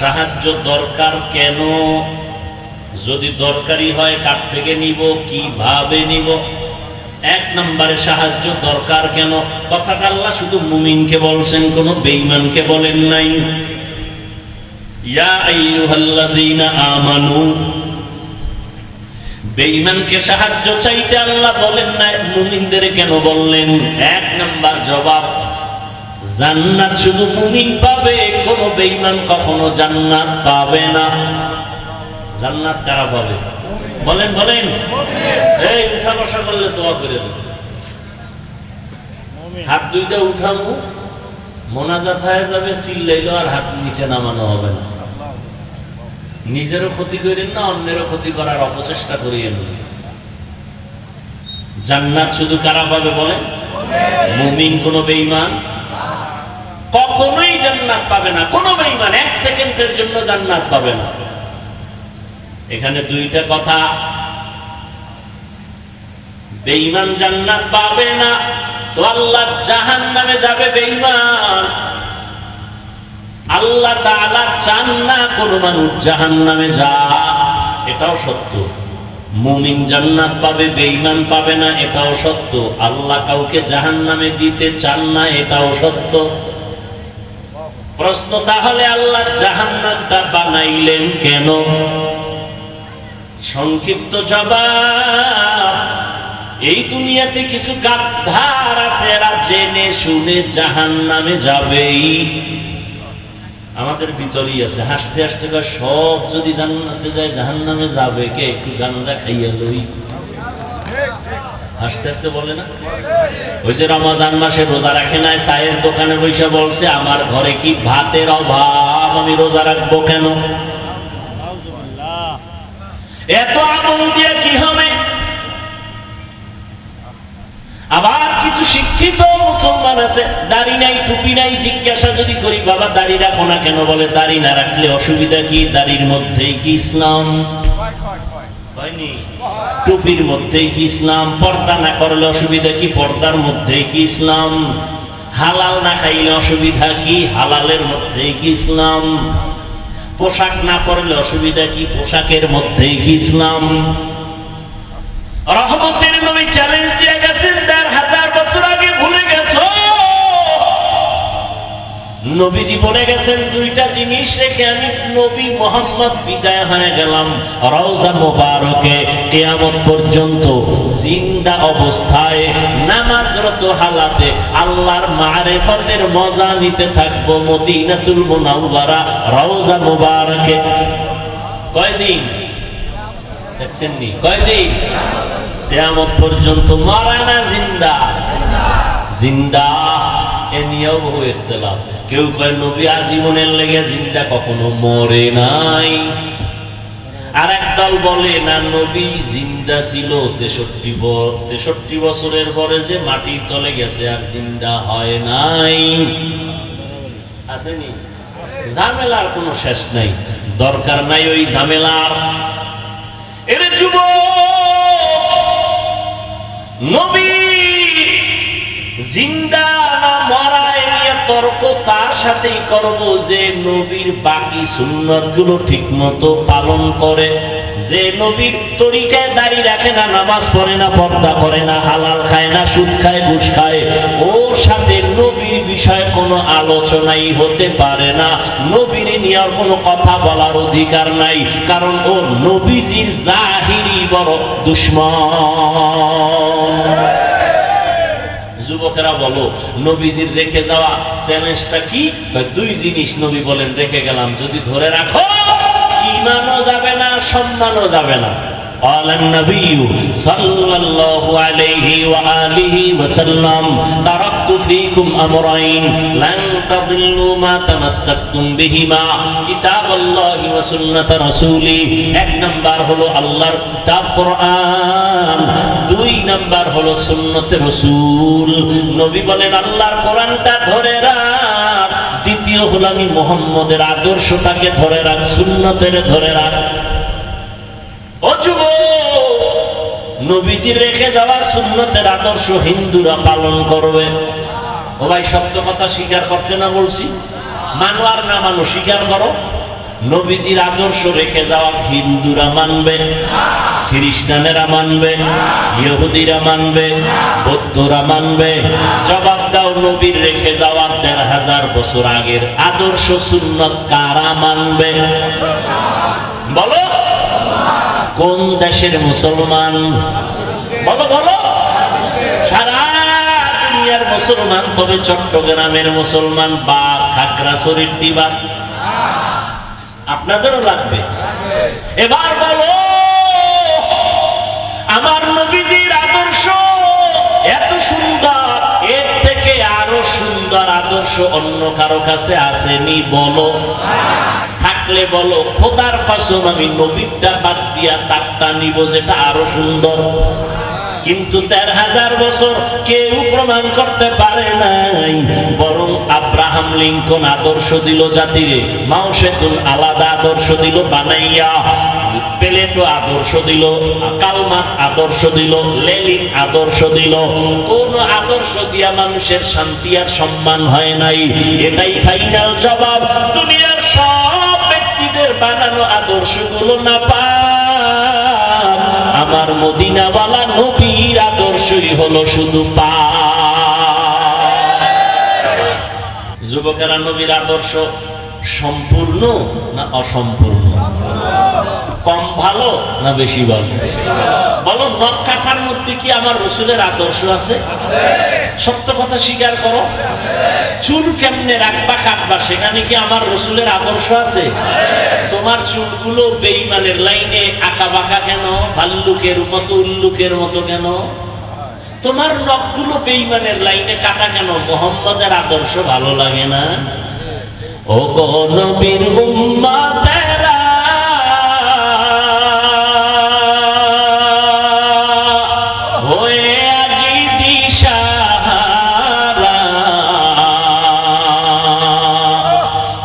সাহায্য দরকার কেন? যদি দরকারি হয় কার থেকে নিব, কীভাবে নিব? এক নম্বরে সাহায্য দরকার কেন? কথাটা আল্লাহ শুধু মুমিনকে বলছেন, কোন বেঈমানকে বলেন নাই। ইয়া আইয়ুহাল্লাযীনা আমানু। বেঈমানকে সাহায্য চাইতে আল্লাহ বলেন না মুমিনদের কেন বললেন? এক নাম্বার জবাব জান্নাত শুধু মুমিন পাবে, কোন বেঈমান কখনো জান্নাত পাবে না। জান্নাত কারা পাবে? বলেন বলেন। এই, উঠা বসা করলে দোয়া করে দেব। হাত দুইটা উঠানো মোনাজাত হয়ে যাবে চিল্লাইলো আর হাত নিচে নামানো হবে না। নিজেরও ক্ষতি করেন না, অন্যেরও ক্ষতি করার অপচেষ্টা করিয়েন। জান্নাত শুধু কারা পাবে বলেন? মুমিন কোন বেঈমান কখনোই জান্নাত পাবে না। কোন বেঈমান এক সেকেন্ডের জন্য জান্নাত পাবে না। এখানে দুইটা কথা। বেঈমান জান্নাত পাবে না, তো আল্লাহ জাহান নামে যাবে বেঈমান। আল্লাহ তাআলা চান না কোন মানুষ জাহান নামে যা, এটাও সত্য। মুমিন জান্নাত পাবে, বেঈমান পাবে না, এটাও সত্য। আল্লাহ কাউকে জাহান নামে দিতে চান না, এটাও সত্য। প্রশ্ন, তাহলে আল্লাহ জাহান্নামটা বানাইলেন কেন? সংক্ষিপ্ত জবাব, এই দুনিয়াতে কিছু গাদ্ধার আছে, এরা জেনে শুনে জাহান নামে যাবেই। আমাদের ভিতরেই আছে, হাসতে হাসতে সব যদি জান্নাতে যায় জাহান নামে যাবে কে? একটু গাঞ্জা খাইয়া লই। হাসতে হাসতে বলে না? ওই যে রমজান মাসে রোজা রাখে নাই চায়ের দোকানে বসে বলছে আমার ঘরে কি ভাতের অভাব? আমি রোজা রাখব কেন? এত আমল দিয়ে কি হবে? আবার কিছু শিক্ষিত মুসলমান আছে দাড়ি নাই টুপি নাই জিজ্ঞাসা যদি করি বাবা দাড়ি রাখো না কেন? বলে দাড়ি না রাখলে অসুবিধা কি? দাড়ির মধ্যেই কি ইসলাম? হয়নি। টুপির মধ্যেই কি ইসলাম? পর্দা না করলে অসুবিধা কি? পর্দার মধ্যেই কি ইসলাম? হালাল না খাইলে অসুবিধা কি? হালালের মধ্যেই কি ইসলাম? পোশাক না পরলে অসুবিধা কি? পোশাকের মধ্যেই কি ইসলাম? রহমতের নবী চ্যালেঞ্জ দিয়ে নবীজি বলে গেছেন, দুইটা জিনিস রেখে আমি নবী মোহাম্মদ বিদায় হয়ে গেলাম। রওজা মোবারকে কেয়ামত পর্যন্ত জিন্দা অবস্থায় নামাজরত হালাতে আল্লাহর মারেফতের মজা নিতে থাকব মদিনাতুল মুনাওয়ারা রওজা মোবারকে। কয়দিন? দেখছেন নি কয়দিন? কেয়ামত পর্যন্ত মারা না জিন্দা। জিন্দা। এ নিয়েও বহু কেউ কয়, নবী আজীবনের লেগে জিন্দা কখনো মরে নাই। আর একদল বলে, না নবী, জিন্দা ছিল তেষট্টি তেষট্টি বছরের পরে যে মাটির তলে গেছে আর জিন্দা হয় নাই। ঝামেলার কোনো শেষ নাই। দরকার নাই ওই ঝামেলার। এর যুব নবী জিন্দা না মরা তর্ক তার যে নবীর বাকি গুলো ঠিক মতো পালন করে। যে নবীর তরিকায় রাখে না, নামাজ পড়ে না, পর্দা করে না, হালাল খায় না, সুদ খায়, ঘুষ খায়, ওর সাথে নবীর বিষয়ে কোনো আলোচনাই হতে পারে না। নবীর নিয়ে কোনো কথা বলার অধিকার নাই, কারণ ও নবীজির জাহিরি বড় দুশ্মন। যুবকেরা বলো, নবীজির রেখে যাওয়া চ্যালেঞ্জটা কি? দুই জিনিস নবী বলেন, রেখে গেলাম, যদি ধরে রাখো ইমানও যাবে না, সম্মানও যাবে না। قال النبي صلى الله عليه وآله وسلم تركت فيكم أمرين لن تضلوا ما تمسكتم بهما كتاب الله وسنة رسوله এক নাম্বার হলো আল্লাহর কিতাব কোরআন দুই নাম্বার হলো সুন্নতে রসুল নবী বলেন আল্লাহর কোরআনটা ধরে রাখ দ্বিতীয় হলো আমি মোহাম্মদের আদর্শটাকে ধরে রাখ সুন্নতের ধরে রাখ ও যুব নবীজি রেখে যাওয়া সুন্নতের আদর্শ হিন্দুরা পালন করবে। ও ভাই, সত্য কথা স্বীকার করতে না বলছি? মানো আর না মানো, স্বীকার করো। নবীজির আদর্শ রেখে যাওয়া হিন্দুরা মানবে, খ্রিস্টানেরা মানবে, ইহুদিরা মানবে, বৌদ্ধরা মানবে। জবাব দাও, নবীর রেখে যাওয়া দেড় হাজার বছর আগের আদর্শ সুন্নত কারা মানবে? বলো। কোন দেশের মুসলমান? বলো বলো। সারা মুসলমান, তবে চট্টগ্রামের মুসলমান, বা খাগড়াছড়ির দিবা। আপনাদেরও লাগবে। এবার বলো, আমার নবীজির আদর্শ এত সুন্দর, এর থেকে আরও সুন্দর আদর্শ অন্য কারও কাছে আসেনি, বলো। থাকলে বলো, খোদার কসম, আমি নবীরটা বাদ দিয়া তারটা নিব যেটা আরও সুন্দর। কিন্তু দেড় হাজার বছর কেউ প্রমাণ করতে পারে নাই, বরং আব্রাহাম লিঙ্কন আদর্শ দিল জাতিরে মাও সেতুন আলাদা আদর্শ দিল বানাইয়া, পেলেটো আদর্শ দিল, কালমাস আদর্শ দিল, লেলিন আদর্শ দিল। কোন আদর্শ দিয়া মানুষের শান্তি আর সম্মান হয় নাই, এটাই ফাইনাল জবাব। দুনিয়ার ব্যক্তিদের বানানো আদর্শগুলো না পা আমার মদিনাওয়ালা নবীর আদর্শই হলো শুধু পা যুবকেরা, নবীর আদর্শ সম্পূর্ণ না অসম্পূর্ণ? কম ভালো না বেশি ভালো? বলো নখ কাটার মধ্যে কি আমার রসুলের আদর্শ আছে? সত্য কথা স্বীকার করো। চুল কেমনে রাখবা, কাটবা, সেখানে কি আমার রসুলের আদর্শ আছে? তোমার চুলগুলো বেইমানের লাইনে আঁকা বাঁকা কেন? ভাল্লুকের মতো, উল্লুকের মতো কেন? তোমার নখগুলো বেইমানের লাইনে কাটা কেন? মোহাম্মদের আদর্শ ভালো লাগে না? ও নবীর উম্মাতেরা। হয়ে আজি দিশাহারা।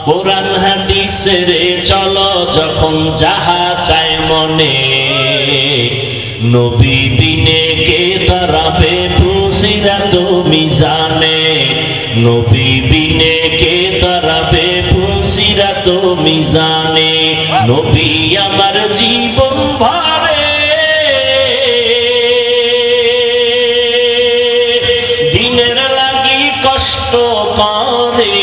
কোরআন হাদিসের চলো যখন যাহা চায় মনে। নবী বিনে কে তারাবে পুসিরাত মিজানে। নবী বিনে কে তারাবে পুসিরাত মিজানে, নবী আমার জীবন ভরে। দিনের লাগি কষ্ট করে।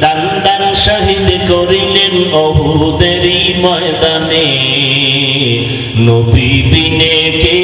দান দান শহীদ করিলেন অহুদেরই ময়দানে। নবী বিনে কে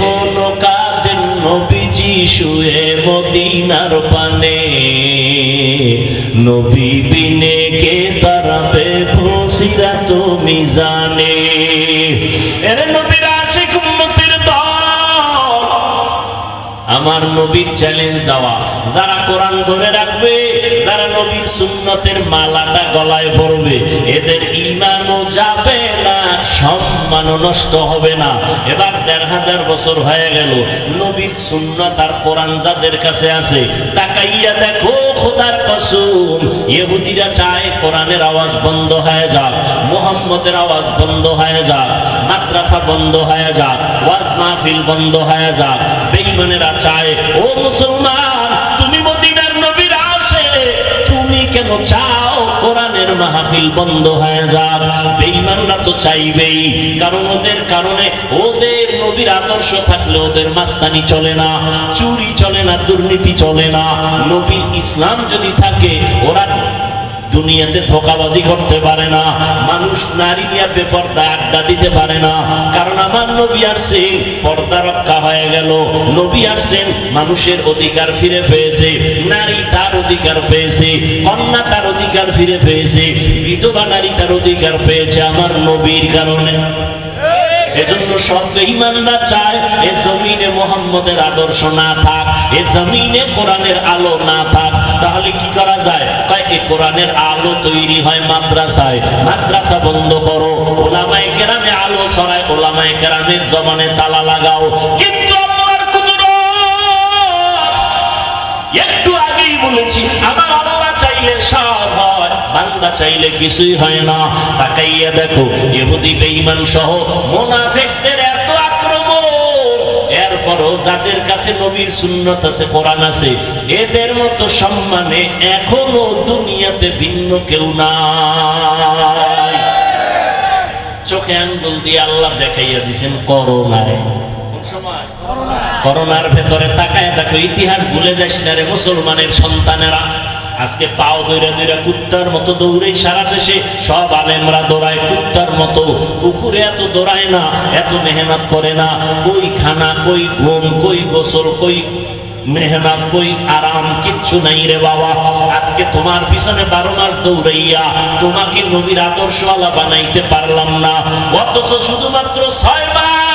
এখনও কাঁদেন নবীজি শুয়ে মদিনার পানে। নবী বিনে কে তারাবে ফসিরা তুমি জানে এর নবীর আমার নবীর চ্যালেঞ্জ দেওয়া। যারা কোরআন ধরে রাখবে, যারা নবীর সুন্নতের মালাটা গলায় পড়বে এদের ইমানও যাবে না, সম্মানও নষ্ট হবে না। এবার দেড় হাজার বছর হয়ে গেল, নবীর সুন্নত আর কোরআন যাদের কাছে আছে, তাকাইয়া দেখো, খোদার কসুম, ইহুদিরা চায় কোরআনের আওয়াজ বন্ধ হয়ে যাক, মোহাম্মদের আওয়াজ বন্ধ হয়ে যাক, মাদ্রাসা বন্ধ হয়ে যাক, ওয়াজ মাহফিল বন্ধ হয়ে যাক, বেঈমানেরা চায় ও মুসলমান, তুমি মদিনার নবীর আসে তুমি কেন চাও কোরআনের মাহফিল বন্ধ হয়ে যাক? বেঈমানরা তো চাইবেই, কারণ ওদের কারণে ওদের নবীর আদর্শ থাকলে ওদের মাস্তানি চলে না, চুরি চলে না, দুর্নীতি চলে না। নবীর ইসলাম যদি থাকে, ওরা দুনিয়াতে ধোকাবাজি করতে পারে না। মানুষ নারী নিয়ে বেপর্দা আড্ডা দিতে পারে না। কারণ আমার নবী আসছেন পর্দা রক্ষা হয়ে গেল। নবী আসছেন মানুষের অধিকার ফিরে পেয়েছে, নারী তার অধিকার পেয়েছে, কন্যা তার অধিকার ফিরে পেয়েছে, বিধবা নারী তার অধিকার পেয়েছে আমার নবীর কারণে। এজন্য সব ইমানরা চায়, এ জমিনে মোহাম্মদের আদর্শ না থাক, এ জমিনে কোরআনের আলো না থাক। তাহলে কি করা যায়? কয়, এ কোরআনের আলো তৈরি হয় মাদ্রাসায়। মাদ্রাসা বন্ধ করো। ওলামায়ে কেরামের জবানে তালা লাগাও। কিন্তু কুদরত, একটু আগেই বলেছি আমার আল্লাহ চাইলে সব বান্দা চাইলে কিছুই হয় না। তাকাইয়া দেখো, ইহুদি বেঈমান সহ মুনাফিকদের এত আল্লাহ করোনার ভেতরে তাকায় দেখো, ইতিহাস ভুলে যাস না রে মুসলমানের সন্তানেরা। আজকে পাও দৈরা দৈরা কুত্তার মতো দৌড়ে সারা দেশে। সব আলেমরা দৌড়ায়, কুত্তার মতো। পুকুরে এত দৌড়ায় না, এত মেহনত করে না। কই খানা, কই ঘুম, কই গোসল, কই মেহনত, কই আরাম, কিচ্ছু নাই রে বাবা। আজকে তোমার পিছনে বারো মাস দৌড়াইয়া তোমাকে নবীর আদর্শওয়ালা বানাইতে পারলাম না। অথচ শুধুমাত্র ছয় মাস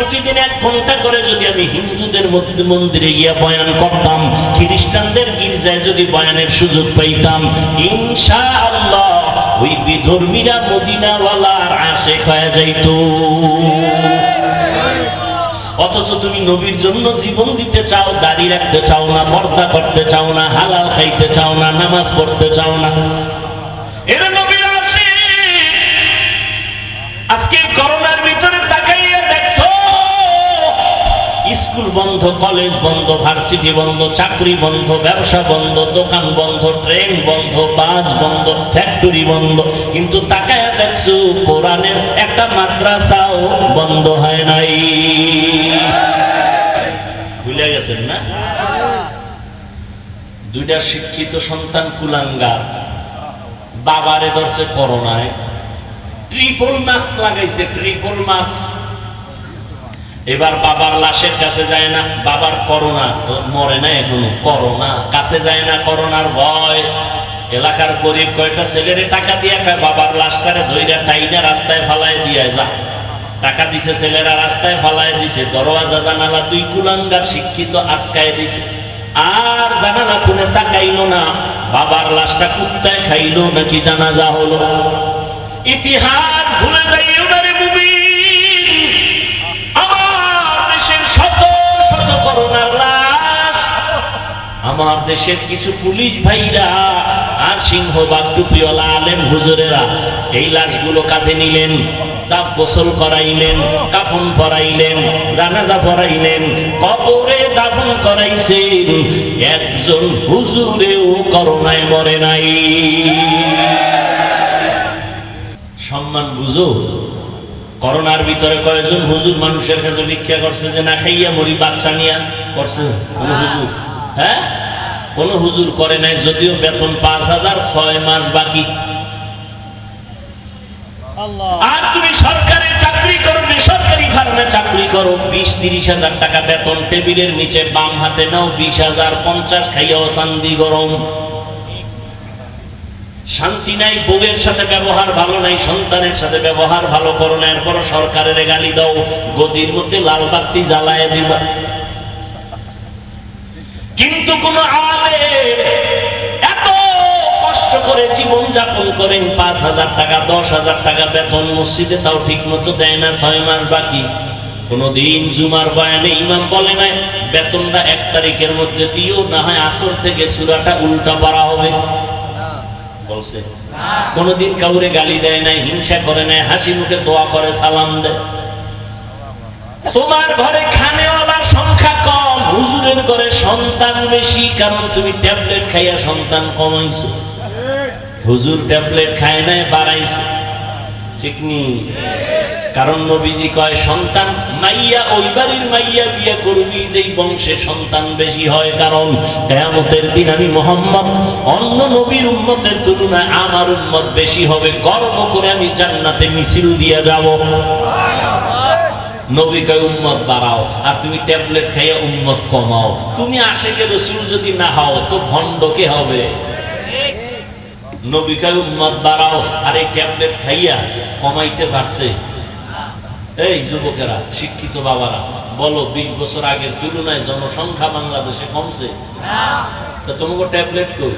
প্রতিদিন এক ঘণ্টা করে যদি আমি হিন্দুদের মধ্যে মন্দিরে গিয়া বয়ান করতাম, খ্রিস্টানদের গির্জায় যদি বয়ানের সুযোগ পাইতাম ইনশা আল্লাহ ওই বিধর্মীরা মদিনাওয়ালার আশেক হয়ে যাইতো। অথচ তুমি নবীর জন্য জীবন দিতে চাও, দাড়ি রাখতে চাও না, পর্দা করতে চাও না, হালাল খাইতে চাও না, নামাজ পড়তে চাও না। এরা স্কুল বন্ধ, কলেজ বন্ধ, ভার্সিটি বন্ধ, চাকরি বন্ধ, ব্যবসা বন্ধ, দোকান বন্ধ, ট্রেন বন্ধ, বাস বন্ধ, ফ্যাক্টরি বন্ধ। কিন্তু তাকায়া দেখছ, কোরআনের একটা মাদ্রাসাও বন্ধ হয় নাই। ভুলে গেছেন না? দুইটা শিক্ষিত সন্তান কুলাঙ্গার, বাবারে ধরছে করোনায়। ট্রিপল মার্কস লাগাইছে, ট্রিপল মার্কস। এবার বাবার লাশের কাছে যায় না। বাবার করোনা মরে না এখনও। করোনা, কাছে যায় না করোনার ভয়। এলাকার গরিব কয়টা ছেলেরে টাকা দিয়ে কয়, বাবার লাশটারে ধইরা টাইনা রাস্তায় ফালাই দিয়ে যা। টাকা দিছে ছেলেরা রাস্তায় ফালাই দিছে। দরওয়াজা, জানালা দুই কুলাঙ্গার শিক্ষিত আটকায় দিছে। আর জানালা খুলে তাকাইলো না। বাবার লাশটা কুত্তায় খাইলো নাকি জানাজা হলো। ইতিহাস ভুলে যাইও আমার দেশের কিছু পুলিশ ভাইরা আর সিংহবাগ টুপিওয়ালা আলেম হুজুরেরা, এই লাশগুলো কাঁধে নিলেন দাব গোসল করাইলেন, কাফন পরাইলেন, জানাজা পরাইলেন, কবরে দাফন করাইছেন। একজন হুজুরেও করোনায় মরে নাই। সম্মান বুঝো, করোনার ভিতরে কয়েকজন হুজুর মানুষের কাছে ভিক্ষা করছে যে না খাইয়া মরি, বাচ্চা নিয়া করছে হ্যাঁ? কোন হুজুর করে নাই যদিও বেতন পাঁচ হাজার ছয় মাস বাকি। আর তুমি সরকারি চাকরি করো বেসরকারি ফার্মে চাকরি করো বিশ তিরিশ হাজার টাকা বেতন টেবিলের নিচে বাম হাতে নাও বিশ হাজার পঞ্চাশ খাইয়াও শান্তি গরম। শান্তি নাই বউয়ের সাথে ব্যবহার ভালো নাই সন্তানের সাথে ব্যবহার ভালো করো না এরপর সরকারের গালি দাও গদির মধ্যে লাল বাতি জ্বালায় দিব। কিন্তু কোন আলে এত কষ্ট করে জীবন যাপন করেন, পাঁচ হাজার টাকা, দশ হাজার টাকা বেতন মসজিদে তাও ঠিক মতো দেয় না, ছয় মাস বাকি। কোনদিন জুমার বয়ানে ইমাম বলে নাই, বেতনটা এক তারিখের মধ্যে দিও, না হয় আসর থেকে সুরাটা উল্টা পড়া হবে। বলছে, কোনদিন কাউরে গালি দেয় নাই, হিংসা করে নাই, হাসি মুখে দোয়া করে সালাম দেয়। তোমার ঘরে খানেওয়ালার সংখ্যা হুজুরের ঘরে সন্তান বেশি, কারণ তুমি ট্যাবলেট খাইয়া সন্তান কমাইছো। হুজুর ট্যাবলেট খায় নাই, বাড়াইছে। ঠিক নি? কারণ নবীজি কয়, সন্তান মাইয়া, ওই বাড়ির মাইয়া বিয়ে করবি যেই বংশে সন্তান বেশি হয়। কারণ কেয়ামতের দিন আমি মোহাম্মদ, অন্য নবীর উম্মতের তুলনায় আমার উম্মত বেশি হবে। গর্ব করে আমি জান্নাতে মিছিল দিয়ে যাব। নবী কয়, উম্মত বাড়াও, আর তুমি ট্যাবলেট খাইয়া উম্মত কমাও। তুমি আশেকে রসুল যদি না হও, তো ভণ্ড কে হবে? নবী কয়, উম্মত বাড়াও, আর এই ট্যাবলেট খাইয়া কমাইতে পারছে। এই যুবকেরা, শিক্ষিত বাবারা, বলো, বিশ বছর আগের তুলনায় জনসংখ্যা বাংলাদেশে কমছে? তা তোমাকে ট্যাবলেট কই?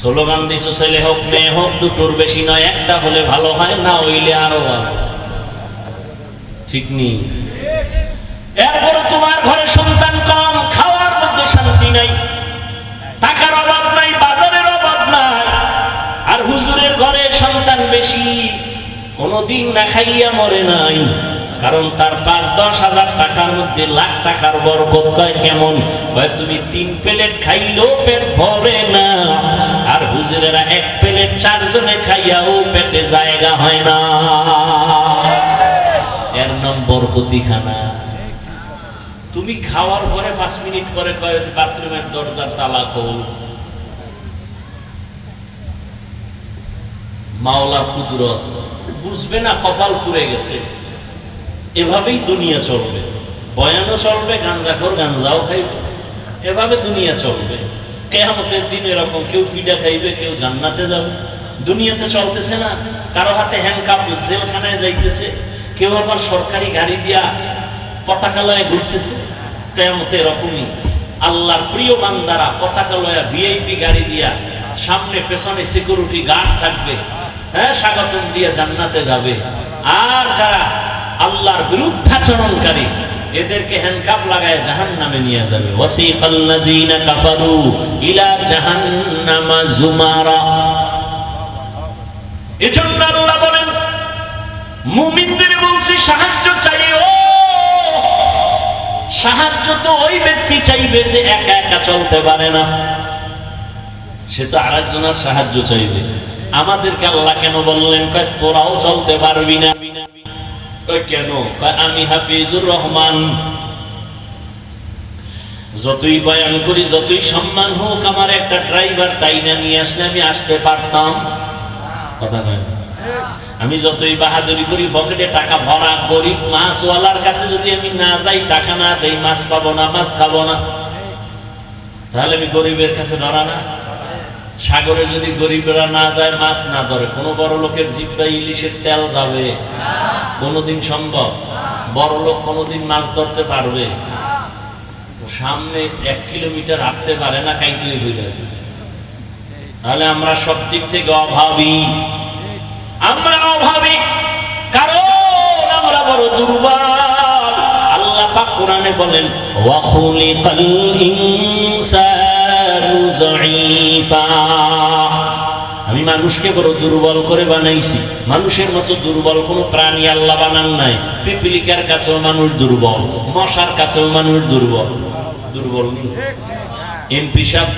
স্লোগান দিছো, ছেলে হোক, মেয়ে হোক, দুটোর বেশি নয়, একটা হলে ভালো হয়, না হইলে আরও ভালো। ঠিক নেই এরপরে তোমার ঘরে সন্তান কম, খাওয়ার মধ্যে শান্তি নাই। টাকার অভাব নাই, বাজারের অভাব নাই। আর হুজুরের ঘরে সন্তান বেশি, কোনোদিন না খাইয়া মরে নাই। কারণ তার পাঁচ, দশ হাজার টাকার মধ্যে লাখ টাকার বরকত কয় কেমন? তুমি তিন প্লেট খাইলেও পেট ভরে না। আর হুজুরেরা এক প্লেট চারজনে খাইয়াও পেটে জায়গা হয় না। এর নাম বরকতি খানা তুমি খাওয়ার পরে পাঁচ মিনিট পরে কয় যে বাথরুমের দরজার তালা খোল। মাওলার কুদরত। বুঝবে না কপাল পুড়ে গেছে। এভাবেই দুনিয়া চলবে। বয়ানও চলবে গাঞ্জাখোর গাঞ্জাও খাইবে। এভাবে দুনিয়া চলবে। কেয়ামতের দিন এরকম কেউ পিঠা খাইবে, কেউ জান্নাতে যাবে। দুনিয়াতে চলতেছে না। কারও হাতে হ্যান্ডকাপ জেলখানায় যাইতেছে। কেউ আবার সরকারি গাড়ি দিয়া পতাকা লয়ে ঘুরতেছে। কেয়ামতে এরকমই। আল্লাহর প্রিয় বান্দারা পতাকা লয়া ভিআইপি গাড়ি দিয়া সামনে, পেছনে সিকিউরিটি গার্ড থাকবে। হ্যাঁ স্বাগতম দিয়ে জান্নাতে যাবে। আর যারা আল্লাহর বিরুদ্ধাচরণকারী এদেরকে হ্যান্ডকাপ লাগায় জাহান নামে নিয়ে যাবে। ইলা সাহায্য সাহায্য তো ওই ব্যক্তি চাইবে যে একা একা চলতে পারে না। সে তো আরেকজনের সাহায্য চাইবে। আমাদেরকে আল্লাহ কেন বললেন তোরাও চলতে পারবি না। কেন? আমি হাফিজুর রহমান। যতই বয়ান করি, যতই সম্মান হোক, আমার একটা ড্রাইভার তাই না নিয়ে আসলে আমি আসতে পারতাম। কথা কয় না। আমি যতই বাহাদুরি করি, পকেটে টাকা ভরা গরিব মাছওয়ালার কাছে যদি আমি না যাই, টাকা না দেই, মাছ পাবো না, মাছ খাব না। তাহলে আমি গরিবের কাছে ধরা না। সাগরে যদি গরিবরা না যায়, মাছ না ধরে, কোনো বড় লোকের জিব্বা ইলিশের তেল যাবে। কোনোদিন সম্ভব। বড় লোক কোনোদিন মাছ ধরতে পারবে। সামনে এক কিলোমিটার হাঁটতে পারে না কাইতে হইলে তাহলে আমরা সব দিক থেকে অভাবী। আমরা অভাবী। কারণ আমরা বড় দুর্বল। আল্লাহ পাক কোরআনে বলেন, ওয়া ইনসানু যায়ীফা আমি মানুষকে বড় দুর্বল করে বানাইছি। মানুষের মতো দুর্বল কোনো প্রাণী আল্লাহ বানান নাই। পিপিলিকার কাছেও মানুষ দুর্বল, মশার কাছেও মানুষ দুর্বল। দুর্বল এমপি সাহেব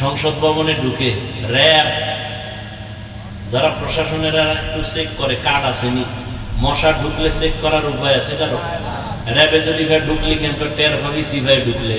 সংসদ ভবনে ঢুকে র্যাব, যারা প্রশাসনেরা একটু চেক করে, কার্ড আসেনি মশা ঢুকলে চেক করার উপায় আছে কারও? র্যাবে যদি ভাই ঢুকলি কেন টের ভাবি সিভাই ঢুকলে।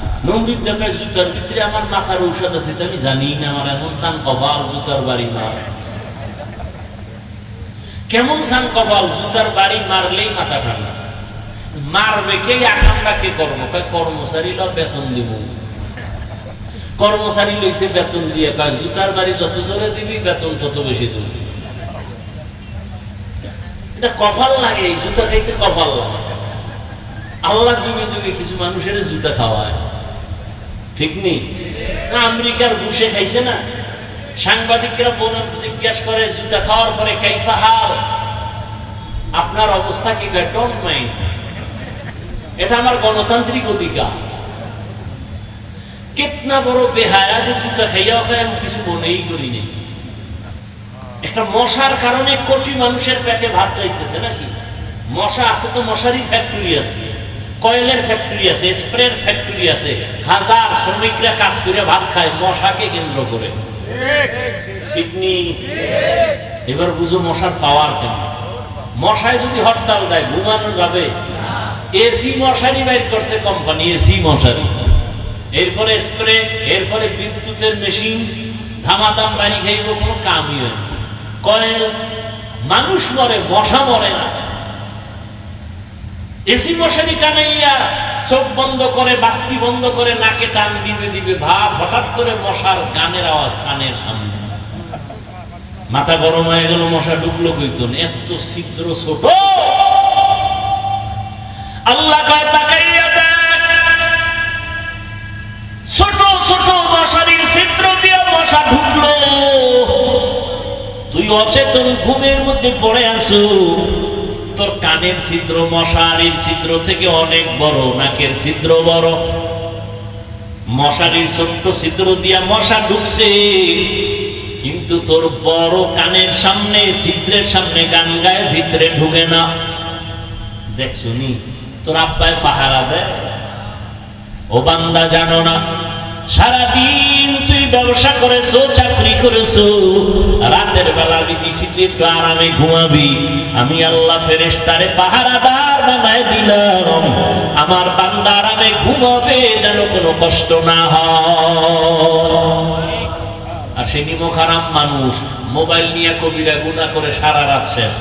নমরুদ্দের কয় জুতার ভিতরে আমার মাথার ঔষধ আছে আমি জানি না আমার এমন জুতার বাড়ি মার। কেমন চান কপাল জুতার বাড়ি মারলেই মাথা ঠান্ডা মারবে কে কর্ম কর্মচারী বেতন দিব কর্মচারী লইছে বেতন দিয়ে, কয় জুতার বাড়ি যত জোরে দিবি, বেতন তত বেশি দিবি। এটা কপাল লাগে, এই জুতা খাইতে কপাল লাগে। আল্লাহ যুগে যুগে কিছু মানুষের জুতা খাওয়ায়। ঠিক নেই? না, আমেরিকার বুসে খাইছে না। সাংবাদিকরা বোন জিজ্ঞেস করে, জুতা খাওয়ার পরে কাইফা হাল? আপনার অবস্থা কি ডোন্ট মাইন্ড এটা আমার গণতান্ত্রিক অধিকার। কেতনা বড় বেহায়া জুতা খাইয়া খাই আমি কিছু মনেই করি নেই। একটা মশার কারণে কোটি মানুষের পেটে ভাত যাইতেছে নাকি? মশা আছে তো মশারি ফ্যাক্টরি আছে। কয়েলের ফ্যাক্টরি আছে, স্প্রের ফ্যাক্টরি আছে। হাজার শ্রমিকরা কাজ করে ভাত খায়, মশাকে কেন্দ্র করে। এবার বুঝো মশার পাওয়ার কেমন? মশায় যদি হরতাল দেয়, ঘুমানো যাবে? এসি মশারি বাইর করছে কোম্পানি এসি মশারি এরপরে স্প্রে এরপরে বিদ্যুতের মেশিন ধামাদাম বাড়ি খাইব, কোনো কামই হয় কয়েল, মানুষ মরে, মশা মরে না। এসি মশারি টানাইয়া চোখ বন্ধ করে, বাতি বন্ধ করে, নাকে টান দিবে দিবে ভাব, হঠাৎ করে মশার গানের আওয়াজ কানের সামনে। মাথা গরম হয়ে গেল, মশা ঢুকলো কইতন এত ছিদ্র ছোট। আল্লাহ তাকাইয়া ছোট ছোট মশারির ছিদ্র দিয়ে মশা ঢুকলো। তুই অচেতন ঘুমের মধ্যে পড়ে আসু তোর কানের ছিদ্র, মশারির ছিদ্র থেকে অনেক বড়, নাকের ছিদ্র বড়। মশারির ছোট্ট ছিদ্র দিয়া মশা ঢুকছে। কিন্তু তোর বড় কানের সামনে, ছিদ্রের সামনে গান গায়ে ভিতরে ঢুকে না। দেখছ তোর আব্বায় পাহারা দেয়। ও বান্দা জানো না। সারাদিন তুই ব্যবসা করেছ, চাকরি করেছ। রাতের বেলা আমি দিছি, তুই একটু আরামে ঘুমাবি। আমি আল্লাহ ফেরেস তারে পাহারাদার বানায় দিলাম। আমার বান্দা আরামে ঘুমাবে যেন কোনো কষ্ট না হয়। আর সে নিমো খারাপ মানুষ, মোবাইল নিয়ে কবিরা গুণা করে সারা রাত শেষ।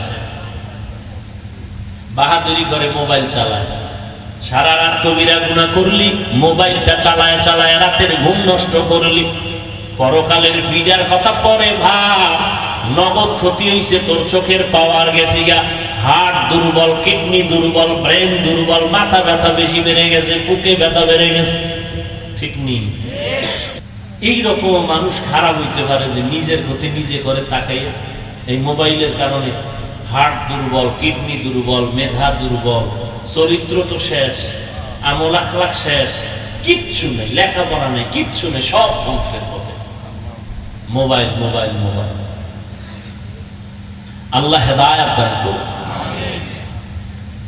বাহাদুরি করে মোবাইল চালায়। সারা রাত কবিরা গুণা করলি, মোবাইলটা চালায় চালায় রাতের ঘুম নষ্ট করলি। পরকালের ফিডার কথা পরে ভাব, নগদ ক্ষতি হইছে তোর চোখের পাওয়ার গেছে গা। হার্ট দুর্বল, কিডনি দুর্বল, ব্রেন দুর্বল, মাথা ব্যথা বেশি বেড়ে গেছে, বুকে ব্যথা বেড়ে গেছে। ঠিক নেই। এইরকম মানুষ খারাপ হইতে পারে যে নিজের ক্ষতি নিজে করে তাকাইয়া এই মোবাইলের কারণে হার্ট দুর্বল, কিডনি দুর্বল, মেধা দুর্বল চরিত্র তো শেষ, আমল আখলাখ শেষ, কিচ্ছু নেই, লেখাপড়া নেই, কিচ্ছু নেই, সব ধ্বংসের পথে। Mobile mobile mobile. আল্লাহ হেদায়াত দান করুন।